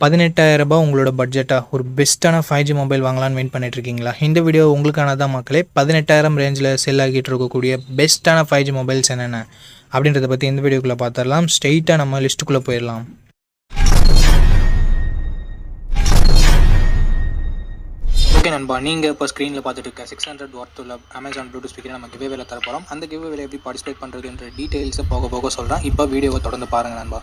பதினெட்டாயிரரூபா உங்களோட பட்ஜெட்டாக ஒரு பெஸ்ட்டான ஃபைவ் ஜி மொபைல் வாங்கலாம்னு வெயிட் பண்ணிட்டு இருக்கீங்களா இந்த வீடியோ உங்களுக்கான தான் மக்களே பதினெட்டாயிரம் ரேஞ்சில் செல் ஆகிட்டு இருக்கக்கூடிய பெஸ்ட்டான ஃபைவ் ஜி மொபைல்ஸ் என்னென்ன? அப்படின்றத பற்றி இந்த வீடியோக்குள்ளே பார்த்துடலாம் ஸ்ட்ரெயிட்டாக நம்ம லிஸ்ட்டுக்குள்ளே போயிடலாம். ஓகே நண்பா நீங்கள் இப்போ ஸ்க்ரீனில் பார்த்துட்டு இருக்க சிக்ஸ் ஹண்ட்ரட் ஒர்த் உள்ள அமேசான் ப்ளூடூத் ஸ்பீக்கரை நம்ம கிவே வேலை தர போகிறோம் அந்த கிவே வேலை எப்படி பார்ட்டிசிபேட் பண்ணுறதுன்ற டீட்டெயில்ஸை போக போக சொல்கிறேன் இப்போ வீடியோவை தொடர்ந்து பாருங்கள் நண்பா.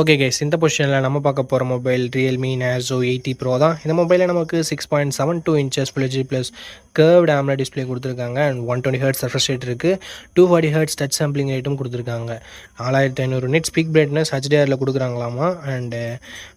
ஓகே கைஸ் இந்த பொசிஷனில் நம்ம பார்க்க போகிற mobile Realme Narzo eighty pro தான். இந்த மொபைலில் நமக்கு six point seven two inches full plus curved AMOLED display கொடுத்துருக்காங்க. And one twenty hertz refresh rate இருக்குது two forty hertz touch sampling ரேட்டும் கொடுத்துருக்காங்க. நாலாயிரத்தி ஐநூறு நெட் ஸ்பீக் பிரைட்னஸ் ஹெச்டிஆரில் கொடுக்குறாங்களாமா? அண்டு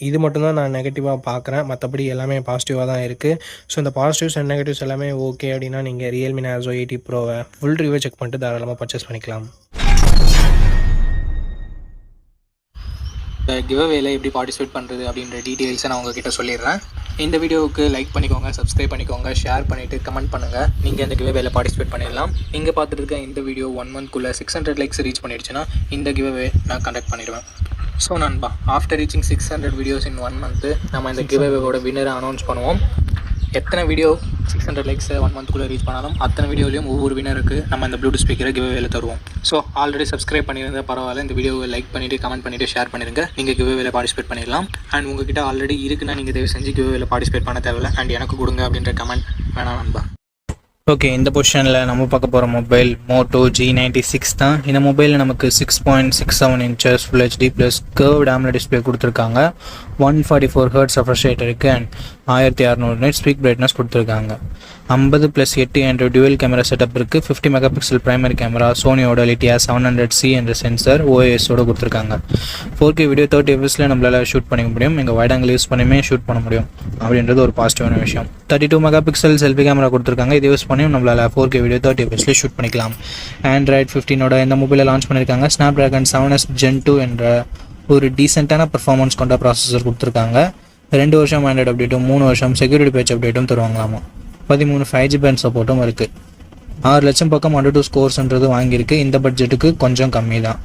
இது மட்டும்தான் நான் நெகட்டிவாக பார்க்குறேன். மற்றபடி எல்லாமே பாசிட்டிவாக தான் இருக்குது ஸோ இந்த பாசிட்டிவ்ஸ் அண்ட் நெகட்டிவ்ஸ் எல்லாமே ஓகே அப்படின்னா நீங்கள் ரியல்மி நேசோ எயிட்டி ப்ரோவை ஃபுல் ரிவ்யூ செக் பண்ணிட்டு தாராளமாக பர்ச்சேஸ் பண்ணிக்கலாம். இந்த கிவ்அவேல எப்படி பார்ட்டிசிபேட் பண்ணுறது அப்படின்ற டீட்டெயில்ஸை நான் உங்ககிட்ட சொல்லிடுறேன். இந்த வீடியோவுக்கு லைக் பண்ணிக்கோங்க சப்ஸ்கிரைப் பண்ணிக்கோங்க ஷேர் பண்ணிவிட்டு கமெண்ட் பண்ணுங்கள் நீங்கள் இந்த கிவ்அவேல பார்ட்டிசிபேட் பண்ணிடலாம். நீங்கள் பார்த்துட்டு இருக்க இந்த வீடியோ ஒன் மந்த்குள்ளே சிக்ஸ் ஹண்ட்ரட் லைக்ஸ் ரீச் பண்ணிடுச்சுன்னா இந்த கிவ்அவே நான் கண்டக்ட் பண்ணிடுவேன். ஸோ நண்பா after reaching six hundred videos in one month நம்ம இந்த கிவ்அவேவோட வின்னரை அனௌன்ஸ் பண்ணுவோம். எத்தனை வீடியோ சிக்ஸ் ஹண்ட்ரட் லைக்ஸை ஒன் மந்த்குள்ளே ரீச் பண்ணாலும் அத்தனை வீடியோலையும் ஒவ்வொரு வினருக்கு நம்ம இந்த ப்ளூடூத் ஸ்பீக்கரை கிவ்அவேல தருவோம். ஸோ ஆல்ரெடி சப்ஸ்கிரைப் பண்ணியிருந்தா பரவாயில்ல. இந்த வீடியோவை லைக் பண்ணிவிட்டு கமெண்ட் பண்ணிவிட்டு ஷேர் பண்ணிடுங்க நீங்கள் கிவ்அவேல பார்ட்டிசிபேட் பண்ணிடலாம். அண்ட் உங்ககிட்ட ஆல்ரெடி இருக்குன்னா நீங்கள் தயவு செஞ்சு கிவ்அவேல பார்ட்டிசிபேட் பண்ண தேவையில்ல. அண்ட் எனக்கு கொடுங்க அப்படின்ற கமெண்ட் வேணாம் நண்பா. ஓகே இந்த பொசிஷனில் நம்ம பார்க்க போகிற mobile Moto G ninety six தான். இந்த மொபைலில் நமக்கு six point six seven inches full HD plus curved டேம்ல display கொடுத்துருக்காங்க. One forty four hertz refresh rate இருக்குது அண்ட் ஆயிரத்தி அறநூறு நைட் ஸ்பீக் பிரைட்னஸ் கொடுத்துருக்காங்க. ஐம்பது ப்ளஸ் எட்டு என்ற டுவெல் கேமரா செட்டப் இருக்குது fifty megapixel primary camera சோனியோட லிட்டியா செவன் ஹண்ட்ரட் சி என்ற சென்சர் ஓஎஸோட கொடுத்துருக்காங்க. ஃபோர் கே வீடியோ தேர்ட்டி எஃப்எஸில் நம்மளால் ஷூட் பண்ணிக்க முடியும். எங்கள் வைட் ஆங்கிள் யூஸ் பண்ணியுமே ஷூட் பண்ண முடியும். அப்படின்றது ஒரு பாசிட்டிவான விஷயம். Thirty two megapixel selfie camera கொடுத்துருக்காங்க. இதை யூஸ் பண்ணியும் நம்மளால் ஃபோர் கே வீடியோ தேர்ட்டி எஃப்எஸில் ஷூட் பண்ணிக்கலாம். ஆண்ட்ராய்ட் ஃபிஃப்டினோட இந்த மொபைலில் லான்ச் பண்ணியிருக்காங்க. Snapdragon seven S Gen two என்ற ஒரு டீசெண்டான பர்ஃபார்மன்ஸ் கொண்ட ப்ராசஸர் கொடுத்துருக்காங்க. ரெண்டு வருஷம் ஆண்ட்ராய்ட் அப்டேட்டும் மூணு வருஷம் செக்யூரிட்டி பேட்ச் அப்டேட்டும் தருவாங்களாமா? பதிமூணு ஃபைவ் ஜி பேண்ட் சப்போர்ட்டும் இருக்குது ஆறு லட்சம் பக்கம் ஒன் டூ ஸ்கோர்ஸ்ன்றது வாங்கியிருக்கு. இந்த பட்ஜெட்டுக்கு கொஞ்சம் கம்மி தான்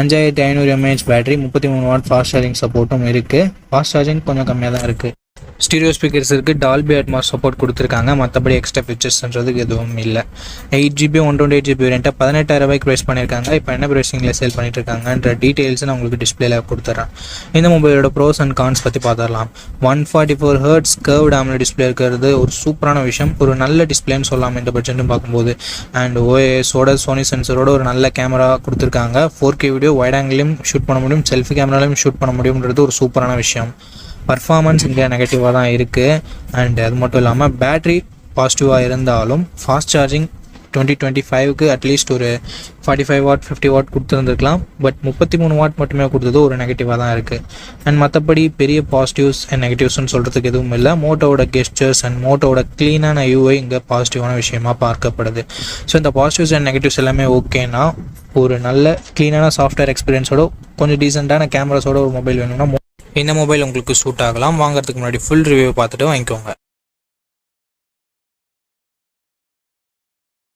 அஞ்சாயிரத்தி ஐநூறு எம்ஏஹெச் பேட்டரி முப்பத்தி மூணு வாட் ஃபாஸ்ட் சார்ஜிங் சப்போர்ட்டும் இருக்குது ஃபாஸ்ட் சார்ஜிங் கொஞ்சம் கம்மியாக தான் இருக்குது ஸ்டீரியோ ஸ்பீக்கர்ஸுக்கு டால்பி அட்மாஸ் சப்போர்ட் கொடுத்துருக்காங்க. மற்றபடி எக்ஸ்ட்ரா ஃபீச்சர்ஸ்ன்றதுக்கு எதுவும் இல்லை. Eight GB one twenty eight GB வேரியண்ட்டை பதினெட்டாயிரம் ரூபாய்க்கு ப்ரைஸ் பண்ணியிருக்காங்க இப்போ என்ன ப்ரைஸிங்கில் சேல் பண்ணிட்டு இருக்காங்கன்ற டீட்டெயில்ஸ் நான் உங்களுக்கு டிஸ்பிளேல கொடுத்துட்றேன் இந்த மொபைலோட ப்ரோஸ் அண்ட் கான்ஸ் பற்றி பார்த்துடலாம். One forty four hertz curve AMOLED display இருக்கிறது ஒரு சூப்பரான விஷயம். ஒரு நல்ல டிஸ்பிளேன்னு சொல்லலாம் இந்த பட்ஜெட்னு பார்க்கும்போது. அண்ட் ஓஎஸோட சோனி சென்சரோட ஒரு நல்ல கேமரா கொடுத்துருக்காங்க. ஃபோர் கே வீடியோ வைட் ஆங்கிலையும் ஷூட் பண்ண முடியும். செல்ஃபி கேமராலையும் ஷூட் பண்ண முடியும்ன்றது ஒரு சூப்பரான விஷயம். பர்ஃபார்மன்ஸ் இங்கே நெகட்டிவாக தான் இருக்குது அண்ட் அது மட்டும் இல்லாமல் பேட்ரி பாசிட்டிவாக இருந்தாலும் ஃபாஸ்ட் சார்ஜிங் டுவெண்ட்டி டுவெண்ட்டி ஃபைவ்க்கு அட்லீஸ்ட் ஒரு forty five watt fifty watt கொடுத்துருந்துருக்கலாம். But முப்பத்தி மூணு வாட் மட்டுமே கொடுத்தது ஒரு நெகட்டிவாக தான் இருக்குது அண்ட் மற்றபடி பெரிய பாசிட்டிவ்ஸ் அண்ட் நெகட்டிவ்ஸ்னு சொல்கிறதுக்கு எதுவும் இல்லை. மோட்டோவோட கெஸ்டர்ஸ் அண்ட் மோட்டோவோட க்ளீனான யூஐ இங்கே பாசிட்டிவான விஷயமாக பார்க்கப்படுது. ஸோ இந்த பாசிட்டிவ்ஸ் அண்ட் நெகட்டிவ்ஸ் எல்லாமே ஓகேனா ஒரு நல்ல க்ளீனான சாஃப்ட்வேர் எக்ஸ்பீரியன்ஸோட கொஞ்சம் டீசெண்டான கேமராஸோட ஒரு மொபைல் வேணும்னா இந்த மொபைல் உங்களுக்கு சூட் ஆகலாம். வாங்குறதுக்கு முன்னாடி ஃபுல் ரிவ்யூ பார்த்துட்டு வாங்கிக்கோங்க.